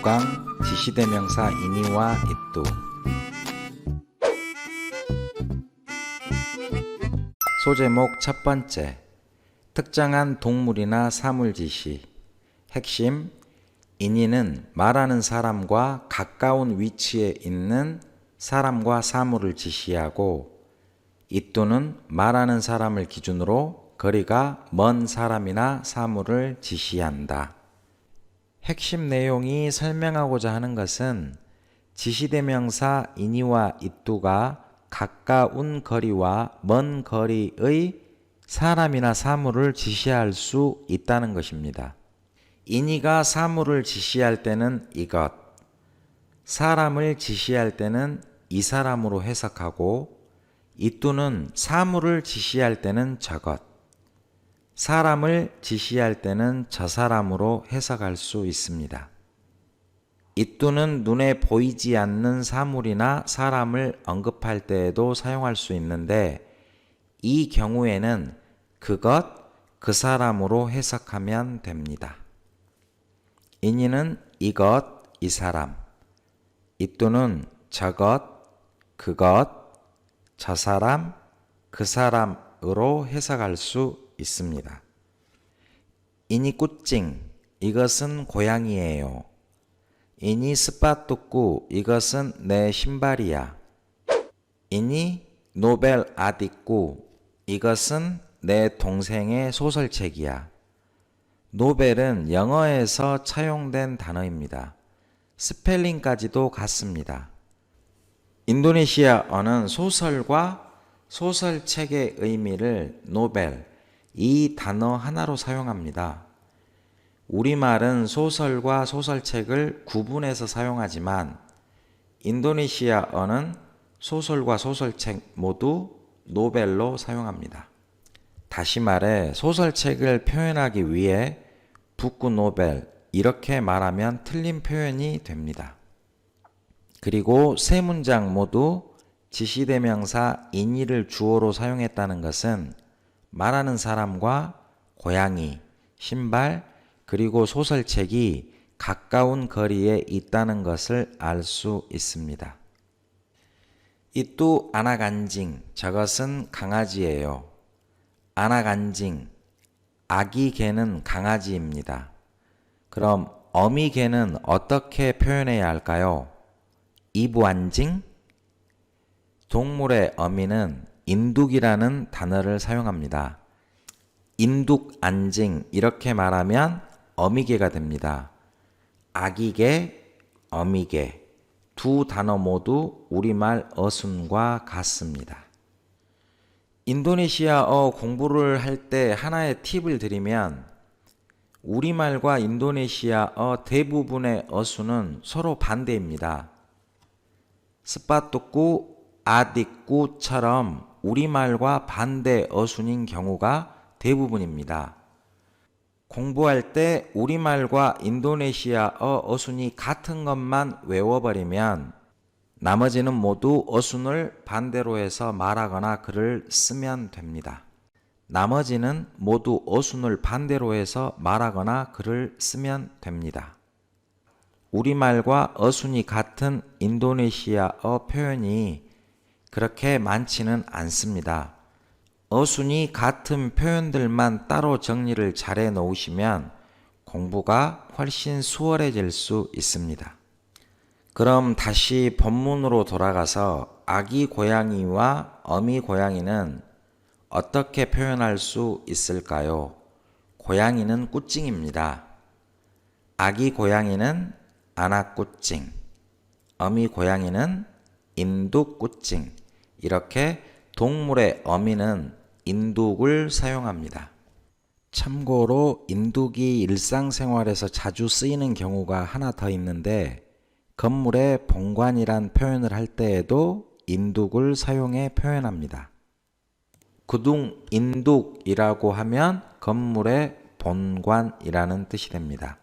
5강 지시대명사 인이와 이뚜. 소제목 첫 번째. 특정한 동물이나 사물 지시. 핵심. 인이는 말하는 사람과 가까운 위치에 있는 사람과 사물을 지시하고 이뚜는 말하는 사람을 기준으로 거리가 먼 사람이나 사물을 지시한다. 핵심 내용이 설명하고자 하는 것은 지시대명사 인이와 이뚜가 가까운 거리와 먼 거리의 사람이나 사물을 지시할 수 있다는 것입니다. 인이가 사물을 지시할 때는 이것, 사람을 지시할 때는 이 사람으로 해석하고 이뚜는 사물을 지시할 때는 저것, 사람을 지시할 때는 저 사람으로 해석할 수 있습니다. 이뚜는 눈에 보이지 않는 사물이나 사람을 언급할 때에도 사용할 수 있는데 이 경우에는 그것, 그 사람으로 해석하면 됩니다. 인이는 이것, 이 사람, 이뚜는 저것, 그것, 저 사람, 그 사람으로 해석할 수 있습니다. 이니 꾸찡, 이것은 고양이에요. 이니 스파뚜꾸, 이것은 내 신발이야. 이니 노벨 아디꾸, 이것은 내 동생의 소설책이야. 노벨은 영어에서 차용된 단어입니다. 스펠링까지도 같습니다. 인도네시아어는 소설과 소설책의 의미를 노벨, 이 단어 하나로 사용합니다. 우리말은 소설과 소설책을 구분해서 사용하지만 인도네시아어는 소설과 소설책 모두 노벨로 사용합니다. 다시 말해 소설책을 표현하기 위해 북구 노벨 이렇게 말하면 틀린 표현이 됩니다. 그리고 세 문장 모두 지시대명사 인이를 주어로 사용했다는 것은 말하는 사람과 고양이, 신발, 그리고 소설책이 가까운 거리에 있다는 것을 알 수 있습니다. 이또 아나간징, 저것은 강아지예요. 아나간징, 아기 개는 강아지입니다. 그럼 어미 개는 어떻게 표현해야 할까요? 이부안징? 동물의 어미는 인둑이라는 단어를 사용합니다. 인둑 안징 이렇게 말하면 어미개가 됩니다. 아기개, 어미개 두 단어 모두 우리말 어순과 같습니다. 인도네시아어 공부를 할 때 하나의 팁을 드리면 우리말과 인도네시아어 대부분의 어순은 서로 반대입니다. 스파뚜꾸, 아디꾸처럼 우리말과 반대 어순인 경우가 대부분입니다. 공부할 때 우리말과 인도네시아어 어순이 같은 것만 외워버리면 나머지는 모두 어순을 반대로 해서 말하거나 글을 쓰면 됩니다. 나머지는 모두 어순을 반대로 해서 말하거나 글을 쓰면 됩니다. 우리말과 어순이 같은 인도네시아어 표현이 그렇게 많지는 않습니다. 어순이 같은 표현들만 따로 정리를 잘해 놓으시면 공부가 훨씬 수월해질 수 있습니다. 그럼 다시 본문으로 돌아가서 아기 고양이와 어미 고양이는 어떻게 표현할 수 있을까요? 고양이는 꾸찡입니다. 아기 고양이는 아나꾸찡, 어미 고양이는 인두꾸찡. 이렇게 동물의 어미는 인둑을 사용합니다. 참고로 인둑이 일상생활에서 자주 쓰이는 경우가 하나 더 있는데 건물의 본관이란 표현을 할 때에도 인둑을 사용해 표현합니다. 구둥 인둑이라고 하면 건물의 본관이라는 뜻이 됩니다.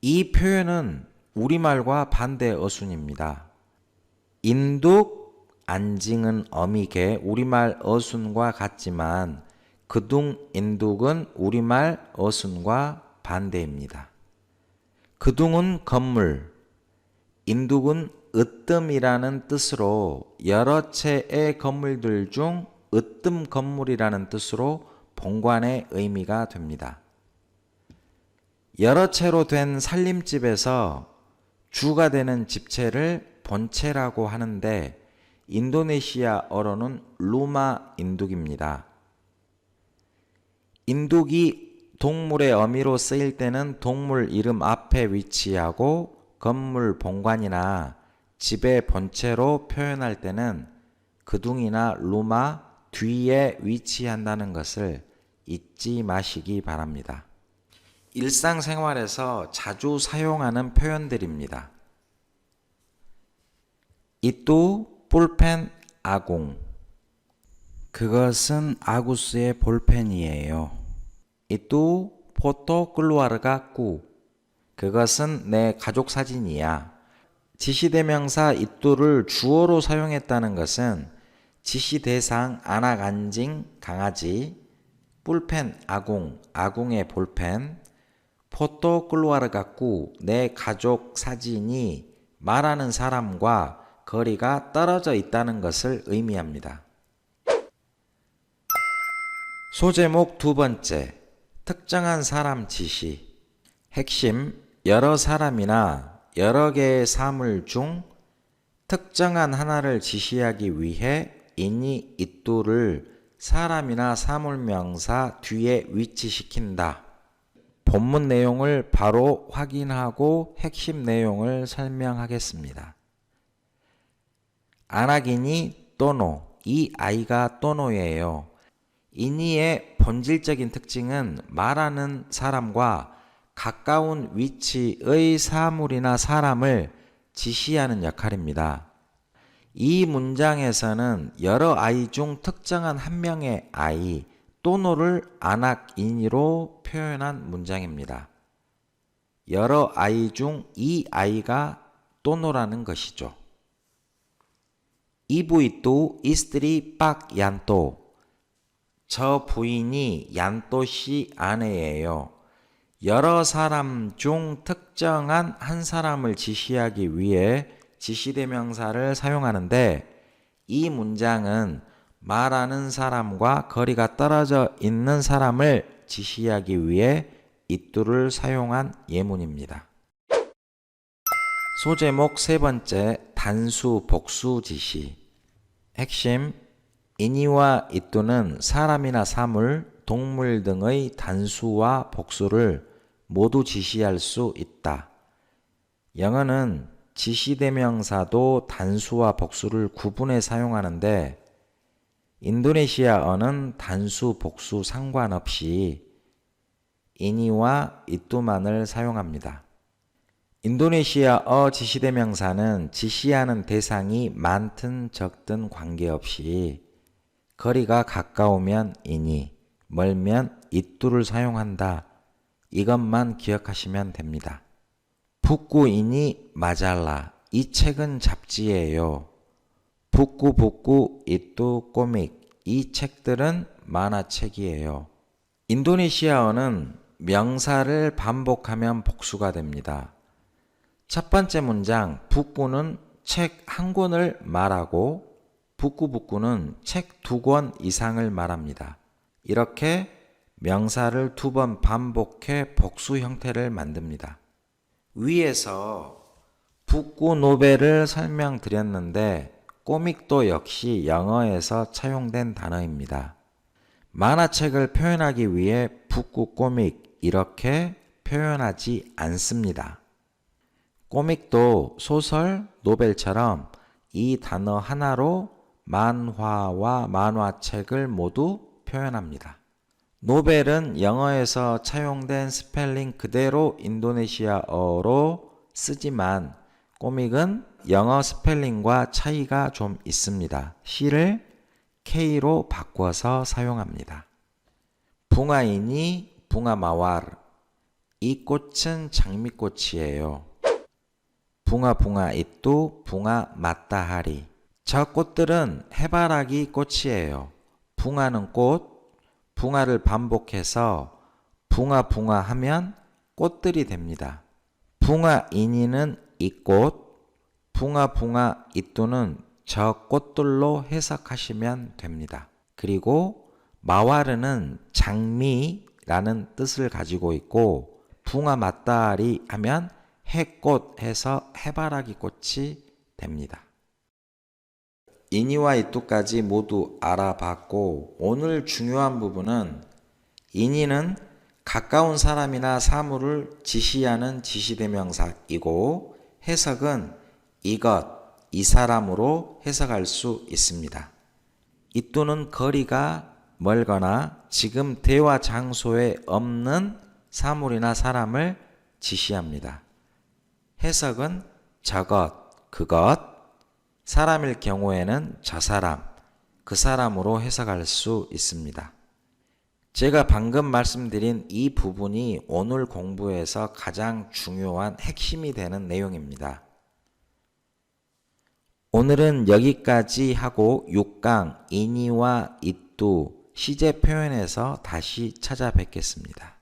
이 표현은 우리말과 반대 어순입니다. 인둑, 안징은 어미개, 우리말 어순과 같지만 그둥, 인둑은 우리말 어순과 반대입니다. 그둥은 건물, 인둑은 으뜸이라는 뜻으로 여러 채의 건물들 중 으뜸 건물이라는 뜻으로 본관의 의미가 됩니다. 여러 채로 된 살림집에서 주가 되는 집채를 본채라고 하는데 인도네시아어로는 루마 인둑입니다. 인둑이 동물의 어미로 쓰일 때는 동물 이름 앞에 위치하고 건물 본관이나 집의 본체로 표현할 때는 그둥이나 루마 뒤에 위치한다는 것을 잊지 마시기 바랍니다. 일상생활에서 자주 사용하는 표현들입니다. 이또 볼펜 아공 그것은 아구스의 볼펜이에요. 이또 포토 클루아르가 꾸 그것은 내 가족 사진이야. 지시대명사 이또를 주어로 사용했다는 것은 지시대상 아나간징 강아지 뿔펜 아궁 아궁의 볼펜 포토 클루아르가 꾸내 가족 사진이 말하는 사람과 거리가 떨어져 있다는 것을 의미합니다. 소제목 두 번째, 특정한 사람 지시. 핵심, 여러 사람이나 여러 개의 사물 중 특정한 하나를 지시하기 위해 인이 이뚜를 사람이나 사물 명사 뒤에 위치시킨다. 본문 내용을 바로 확인하고 핵심 내용을 설명하겠습니다. 아나기니 또노, 이 아이가 또노예요. 이니의 본질적인 특징은 말하는 사람과 가까운 위치의 사물이나 사람을 지시하는 역할입니다. 이 문장에서는 여러 아이 중 특정한 한 명의 아이 또노를 안악인이로 표현한 문장입니다. 여러 아이 중 이 아이가 또노라는 것이죠. 이부 이또 이스트리 빡 얀또 저 부인이 얀또 씨 아내예요. 여러 사람 중 특정한 한 사람을 지시하기 위해 지시대명사를 사용하는데 이 문장은 말하는 사람과 거리가 떨어져 있는 사람을 지시하기 위해 이뚜를 사용한 예문입니다. 소제목 세 번째 단수 복수 지시 핵심 이니와 이뚜는 사람이나 사물, 동물 등의 단수와 복수를 모두 지시할 수 있다. 영어는 지시대명사도 단수와 복수를 구분해 사용하는데 인도네시아어는 단수, 복수 상관없이 이니와 이뚜만을 사용합니다. 인도네시아어 지시대명사는 지시하는 대상이 많든 적든 관계없이 거리가 가까우면 이니, 멀면 이뚜를 사용한다. 이것만 기억하시면 됩니다. 북구이니 마잘라. 이 책은 잡지예요. 북구 북구 이뚜 꼬믹. 이 책들은 만화책이에요. 인도네시아어는 명사를 반복하면 복수가 됩니다. 첫 번째 문장 북구는 책 한 권을 말하고 북구북구는 책 두 권 이상을 말합니다. 이렇게 명사를 두 번 반복해 복수 형태를 만듭니다. 위에서 북구 노벨을 설명드렸는데 꼬믹도 역시 영어에서 차용된 단어입니다. 만화책을 표현하기 위해 북구 꼬믹 이렇게 표현하지 않습니다. 꼬믹도 소설, 노벨처럼 이 단어 하나로 만화와 만화책을 모두 표현합니다. 노벨은 영어에서 차용된 스펠링 그대로 인도네시아어로 쓰지만 꼬믹은 영어 스펠링과 차이가 좀 있습니다. C를 K로 바꿔서 사용합니다. 붕아인이 붕아마왈 이 꽃은 장미꽃이에요. 붕아 붕아 이또 붕아 마따하리 저 꽃들은 해바라기 꽃이에요. 붕아는 꽃, 붕아를 반복해서 붕아 붕아 하면 꽃들이 됩니다. 붕아 이니는 이 꽃, 붕아 붕아 이뚜는 저 꽃들로 해석하시면 됩니다. 그리고 마와르는 장미라는 뜻을 가지고 있고 붕아 맞다리 하면 해꽃 해서 해바라기 꽃이 됩니다. 이니와 이뚜까지 모두 알아봤고 오늘 중요한 부분은 이니는 가까운 사람이나 사물을 지시하는 지시대명사이고 해석은 이것, 이 사람으로 해석할 수 있습니다. 이뚜는 거리가 멀거나 지금 대화 장소에 없는 사물이나 사람을 지시합니다. 해석은 저것, 그것, 사람일 경우에는 저 사람, 그 사람으로 해석할 수 있습니다. 제가 방금 말씀드린 이 부분이 오늘 공부에서 가장 중요한 핵심이 되는 내용입니다. 오늘은 여기까지 하고 6강 이니와 이뚜 시제 표현에서 다시 찾아뵙겠습니다.